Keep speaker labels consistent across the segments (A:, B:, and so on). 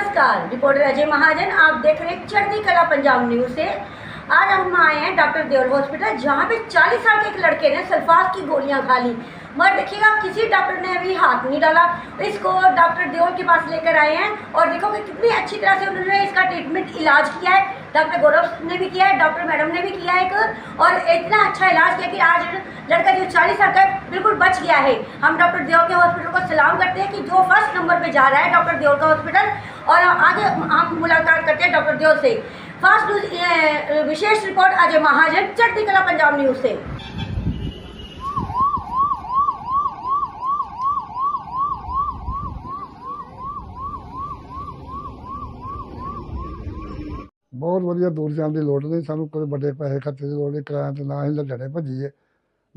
A: नमस्कार रिपोर्टर अजय महाजन आप देख रहे हैं चढ़ती कला पंजाब न्यूज से आज हम आए हैं डॉक्टर देवल हॉस्पिटल जहाँ पे 40 साल के एक लड़के ने सल्फास की गोलियां खा ली मगर देखिएगा किसी डॉक्टर ने अभी हाथ नहीं डाला। इसको डॉक्टर देवल के पास लेकर आए हैं और देखो कि कितनी अच्छी तरह से उन्होंने इसका ट्रीटमेंट इलाज किया है। डॉक्टर गौरव ने भी किया है डॉक्टर मैडम ने भी किया है एक, और इतना अच्छा इलाज किया कि आज लड़का जो 40 साल का बिल्कुल बच गया है। हम डॉक्टर देव के हॉस्पिटल को सलाम करते हैं कि जो फ़र्स्ट नंबर पर जा रहा है डॉक्टर देव का हॉस्पिटल और आगे हम मुलाकात करते हैं डॉक्टर देव से। फास्ट न्यूज़ विशेष रिपोर्ट अजय महाजन चढ़ती कला पंजाब न्यूज़ से।
B: ਬਹੁਤ ਵਧੀਆ ਦੂਰ ਜਾਣ ਦੀ ਲੋੜ ਨਹੀਂ, ਸਾਨੂੰ ਕੋਈ ਵੱਡੇ ਪੈਸੇ ਖਰਚੇ ਦੀ ਲੋੜ ਨਹੀਂ, ਕਿਰਾਇਆ ਤੇ ਨਾ ਹੀ ਲੁਧਿਆਣੇ ਭੱਜੀਏ,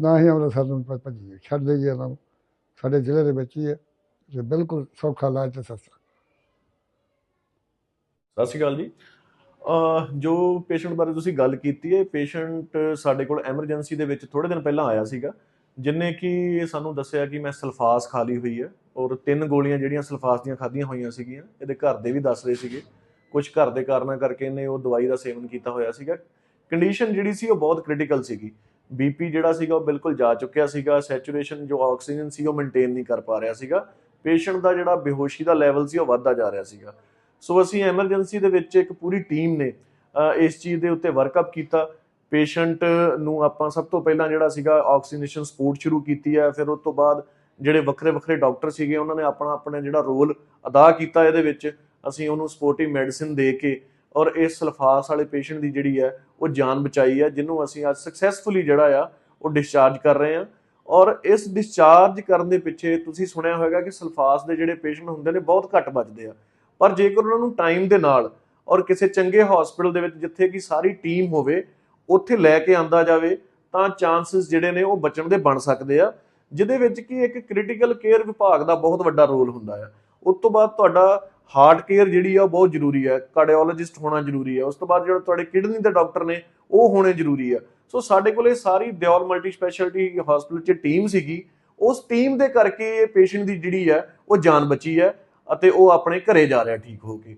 B: ਨਾ ਹੀ ਅੰਮ੍ਰਿਤਸਰ ਨੂੰ ਭ- ਭੱਜੀਏ, ਛੱਡ ਦੇਈਏ ਇਹਨਾਂ ਨੂੰ। ਸਾਡੇ ਜ਼ਿਲ੍ਹੇ ਦੇ ਵਿੱਚ ਹੀ ਹੈ ਤੇ ਬਿਲਕੁਲ ਸੌਖਾ ਇਲਾਜ ਤੇ ਸਸਤਾ।
C: ਸਤਿ ਸ਼੍ਰੀ ਅਕਾਲ ਜੀ। ਅਹ ਜੋ ਪੇਸ਼ੈਂਟ ਬਾਰੇ ਤੁਸੀਂ ਗੱਲ ਕੀਤੀ ਹੈ, ਪੇਸ਼ੈਂਟ ਸਾਡੇ ਕੋਲ ਐਮਰਜੈਂਸੀ ਦੇ ਵਿੱਚ ਥੋੜੇ ਦਿਨ ਪਹਿਲਾਂ ਆਇਆ ਸੀਗਾ, ਜਿਨੇ ਕਿ ਸਾਨੂੰ ਦੱਸਿਆ ਕਿ ਮੈਂ ਸਲਫਾਸ ਖਾ ਲਈ ਹੋਈ ਹੈ, ਔਰ ਤਿੰਨ ਗੋਲੀਆਂ ਜਿਹੜੀਆਂ ਸਲਫਾਸ ਦੀਆਂ ਖਾਧੀਆਂ ਹੋਈਆਂ ਸੀਗੀਆਂ, ਇਹਦੇ ਘਰ ਦੇ ਵੀ ਦੱਸ ਰਹੇ ਸੀਗੇ। ਕੁਝ ਘਰ ਦੇ ਕਾਰਨਾਂ ਕਰਕੇ ਇਹਨੇ ਉਹ ਦਵਾਈ ਦਾ ਸੇਵਨ ਕੀਤਾ ਹੋਇਆ ਸੀਗਾ। ਕੰਡੀਸ਼ਨ ਜਿਹੜੀ ਸੀ ਉਹ ਬਹੁਤ ਕ੍ਰਿਟੀਕਲ ਸੀਗੀ। ਬੀਪੀ ਜਿਹੜਾ ਸੀਗਾ ਉਹ ਬਿਲਕੁਲ ਜਾ ਚੁੱਕਿਆ ਸੀਗਾ। ਸੈਚੂਰੇਸ਼ਨ ਜੋ ਆਕਸੀਜਨ ਸੀ ਉਹ ਮੇਨਟੇਨ ਨਹੀਂ ਕਰ ਪਾ ਰਿਹਾ ਸੀਗਾ। ਪੇਸ਼ੈਂਟ ਦਾ ਜਿਹੜਾ ਬੇਹੋਸ਼ੀ ਦਾ ਲੈਵਲ ਸੀ ਉਹ ਵੱਧਦਾ ਜਾ ਰਿਹਾ ਸੀਗਾ। ਸੋ ਅਸੀਂ ਐਮਰਜੈਂਸੀ ਦੇ ਵਿੱਚ ਇੱਕ ਪੂਰੀ ਟੀਮ ਨੇ ਇਸ ਚੀਜ਼ ਦੇ ਉੱਤੇ ਵਰਕਅਪ ਕੀਤਾ। ਪੇਸ਼ੈਂਟ ਨੂੰ ਆਪਾਂ ਸਭ ਤੋਂ ਪਹਿਲਾਂ ਜਿਹੜਾ ਸੀਗਾ ਆਕਸੀਜਨੇਸ਼ਨ ਸਪੋਰਟ ਸ਼ੁਰੂ ਕੀਤੀ ਹੈ। ਫਿਰ ਉਸ ਤੋਂ ਬਾਅਦ ਜਿਹੜੇ ਵੱਖਰੇ ਵੱਖਰੇ ਡਾਕਟਰ ਸੀਗੇ, ਉਹਨਾਂ ਨੇ ਆਪਣਾ ਆਪਣਾ ਜਿਹੜਾ ਰੋਲ ਅਦਾ ਕੀਤਾ ਇਹਦੇ ਵਿੱਚ। ਅਸੀਂ ਉਹਨੂੰ ਸਪੋਰਟਿਵ ਮੈਡੀਸਿਨ ਦੇ ਕੇ ਔਰ ਇਸ ਸਲਫਾਸ ਵਾਲੇ ਪੇਸ਼ੈਂਟ ਦੀ ਜਿਹੜੀ ਹੈ, ਉਹ ਜਾਨ ਬਚਾਈ ਹੈ, ਜਿਹਨੂੰ ਅਸੀਂ ਅੱਜ ਸਕਸੈਸਫੁਲੀ ਜਿਹੜਾ ਆ, ਉਹ ਡਿਸਚਾਰਜ ਕਰ ਰਹੇ ਹਾਂ। ਔਰ ਇਸ ਡਿਸਚਾਰਜ ਕਰਨ ਦੇ ਪਿੱਛੇ ਤੁਸੀਂ ਸੁਣਿਆ ਹੋਵੇਗਾ ਕਿ ਸਲਫਾਸ ਦੇ ਜਿਹੜੇ ਪੇਸ਼ੈਂਟ ਹੁੰਦੇ ਨੇ, ਬਹੁਤ ਘੱਟ ਬਚਦੇ ਆ। ਪਰ ਜੇਕਰ ਉਹਨਾਂ ਨੂੰ ਟਾਈਮ ਦੇ ਨਾਲ ਔਰ ਕਿਸੇ ਚੰਗੇ ਹਸਪੀਟਲ ਦੇ ਵਿੱਚ ਜਿੱਥੇ ਕਿ ਸਾਰੀ ਟੀਮ ਹੋਵੇ, ਉੱਥੇ ਲੈ ਕੇ ਆਂਦਾ ਜਾਵੇ, ਤਾਂ ਚਾਂਸਸ ਜਿਹੜੇ ਨੇ, ਉਹ ਬਚਣ ਦੇ ਬਣ ਸਕਦੇ ਆ। ਜਿਹਦੇ ਵਿੱਚ ਕਿ ਇੱਕ ਕ੍ਰਿਟੀਕਲ ਕੇਅਰ ਵਿਭਾਗ ਦਾ ਬਹੁਤ ਵੱਡਾ ਰੋਲ ਹੁੰਦਾ ਆ। ਉਸ ਤੋਂ ਬਾਅਦ ਤੁਹਾਡਾ ਹਾਰਟ ਕੇਅਰ ਜਿਹੜੀ ਆ ਉਹ ਬਹੁਤ ਜ਼ਰੂਰੀ ਹੈ ਕਾਰਡੀਓਲੋਜਿਸਟ ਹੋਣਾ ਜ਼ਰੂਰੀ ਹੈ ਉਸ ਤੋਂ ਬਾਅਦ ਜਿਹੜਾ ਤੁਹਾਡੇ ਕਿਡਨੀ ਦੇ ਡਾਕਟਰ ਨੇ, ਉਹ ਹੋਣੇ ਜ਼ਰੂਰੀ ਆ। ਸੋ ਸਾਡੇ ਕੋਲ ਇਹ ਸਾਰੀ ਦਿਓਲ ਮਲਟੀ ਸਪੈਸ਼ਲਿਟੀ ਹਸਪੀਟਲ 'ਚ ਟੀਮ ਸੀਗੀ, ਉਸ ਟੀਮ ਦੇ ਕਰਕੇ ਇਹ ਪੇਸ਼ੈਂਟ ਦੀ ਜਿਹੜੀ ਹੈ ਉਹ ਜਾਨ ਬਚੀ ਹੈ ਅਤੇ ਉਹ ਆਪਣੇ ਘਰੇ ਜਾ ਰਿਹਾ ਠੀਕ ਹੋ ਕੇ।